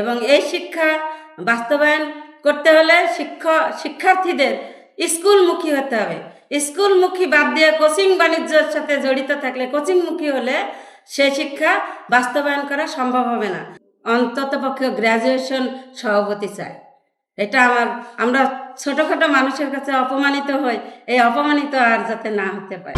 এবং এই শিক্ষা বাস্তবায়ন করতে হলে শিক্ষা, শিক্ষার্থীদের স্কুলমুখী হতে হবে। স্কুলমুখী বাদ দিয়ে কোচিং বাণিজ্যের সাথে জড়িত থাকলে কোচিংমুখী হলে সে শিক্ষা বাস্তবায়ন করা সম্ভব হবে না। অন্তত পক্ষে গ্র্যাজুয়েশন সভাপতি চাই। এটা আমার, আমরা ছোটোখাটো মানুষের কাছে অপমানিত হই। এই অপমানিত আর যাতে না হতে পারে।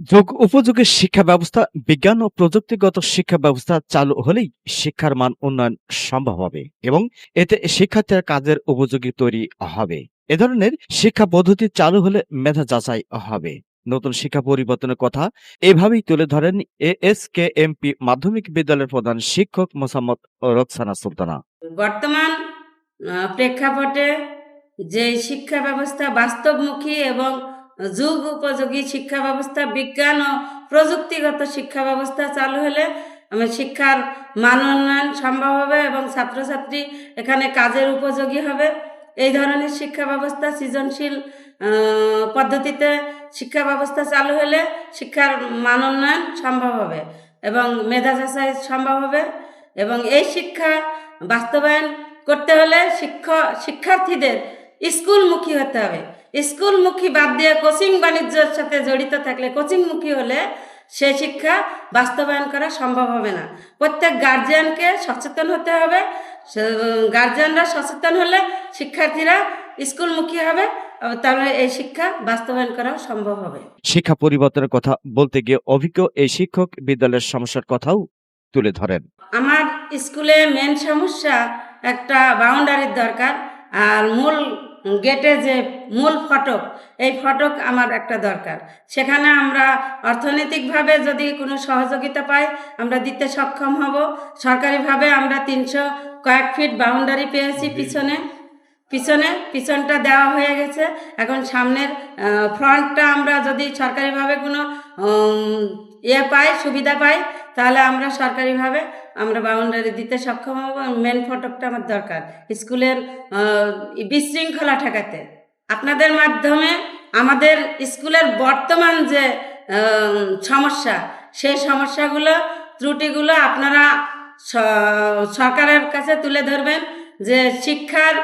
যোগ উপযোগী শিক্ষা ব্যবস্থা, বিজ্ঞান ও প্রযুক্তিগত শিক্ষা ব্যবস্থা চালু হলেই শিক্ষার মান উন্নয়ন সম্ভব হবে এবং এতে শিক্ষার্থীর কাজের উপযোগী তৈরি হবে। এ ধরনের শিক্ষা পদ্ধতি চালু হলে মেধা যাচাই হবে। নতুন শিক্ষা পরিবর্তনের কথা এভাবেই তুলে ধরেন এএসকে এমপি মাধ্যমিক বিদ্যালয়ের প্রধান শিক্ষক মোসাম্মদ রোকসানা সুলতানা। বর্তমান প্রেক্ষাপটে যে শিক্ষা ব্যবস্থা বাস্তবমুখী এবং যুগ উপযোগী শিক্ষা ব্যবস্থা, বিজ্ঞান ও প্রযুক্তিগত শিক্ষা ব্যবস্থা চালু হলে শিক্ষার মান উন্নয়ন সম্ভব হবে এবং ছাত্রছাত্রী এখানে কাজের উপযোগী হবে। এই ধরনের শিক্ষা ব্যবস্থা সৃজনশীল পদ্ধতিতে শিক্ষা ব্যবস্থা চালু হলে শিক্ষার মান উন্নয়ন সম্ভব হবে এবং মেধা যাচাই সম্ভব হবে এবং এই শিক্ষা বাস্তবায়ন করতে হলে শিক্ষা, শিক্ষার্থীদের স্কুলমুখী হতে হবে। স্কুলমুখী বাদ দিয়ে কোচিং বাণিজ্যের সাথে জড়িত থাকলে কোচিংমুখী হলে সে শিক্ষা বাস্তবায়ন করা সম্ভব হবে না। প্রত্যেক গার্জিয়ানকে সচেতন হতে হবে। গার্জিয়ানরা সচেতন হলে শিক্ষার্থীরা স্কুলমুখী হবে। তাহলে এই শিক্ষা বাস্তবায়ন করা সম্ভব হবে। শিক্ষা পরিবর্তনের কথা বলতে গিয়ে অভিজ্ঞ এই শিক্ষক বিদ্যালয়ের সমস্যার কথাও তুলে ধরেন। আমার স্কুলে মেন সমস্যা একটা বাউন্ডারির দরকার। আর মূল গেটে যে মূল ফটক এই ফটক আমার একটা দরকার। সেখানে আমরা অর্থনৈতিকভাবে যদি কোনো সহযোগিতা পাই আমরা দিতে সক্ষম হব। সরকারিভাবে আমরা তিনশো কয়েক ফিট বাউন্ডারি পেয়েছি পিছনে। পিছনে পিছনটা দেওয়া হয়ে গেছে। এখন সামনের ফ্রন্টটা আমরা যদি সরকারিভাবে কোনো ইয়ে পাই সুবিধা পাই তাহলে আমরা সরকারিভাবে আমরা বাউন্ডারি দিতে সক্ষম হব মেন ফটকটা আমার দরকার। স্কুলের বিশৃঙ্খলা ঠেকাতে। আপনাদের মাধ্যমে আমাদের স্কুলের বর্তমান যে সমস্যা, সেই সমস্যাগুলো, ত্রুটিগুলো আপনারা সরকারের কাছে তুলে ধরবেন যে শিক্ষার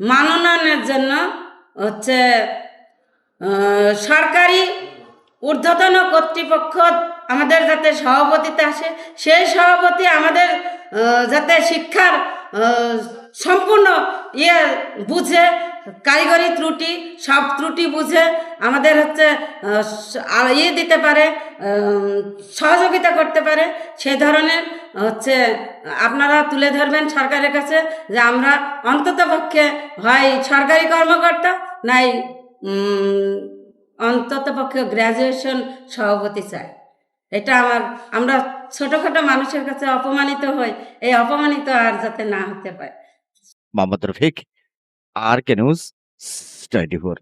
মান উন্নয়নের জন্য হচ্ছে সরকারি ঊর্ধ্বতন কর্তৃপক্ষ আমাদের যাতে সভাপতিতে আসে, সেই সভাপতি আমাদের যাতে শিক্ষার সম্পূর্ণ ইয়ে বুঝে, কারিগরি ত্রুটি, সব ত্রুটি বুঝে আমাদের হচ্ছে ইয়ে দিতে পারে সহযোগিতা করতে পারে সেই ধরনের হচ্ছে, আপনারা তুলে ধরবেন সরকারের কাছে যে আমরা অন্তত পক্ষে হয় সরকারি কর্মকর্তা নাই অন্তত পক্ষে গ্র্যাজুয়েশন সভাপতি চাই। এটা আমার আমরা ছোটখাটো মানুষের কাছে অপমানিত হই, এই অপমানিত আর যাতে না হতে পারে। Mohammad Rafiq, R K news twenty four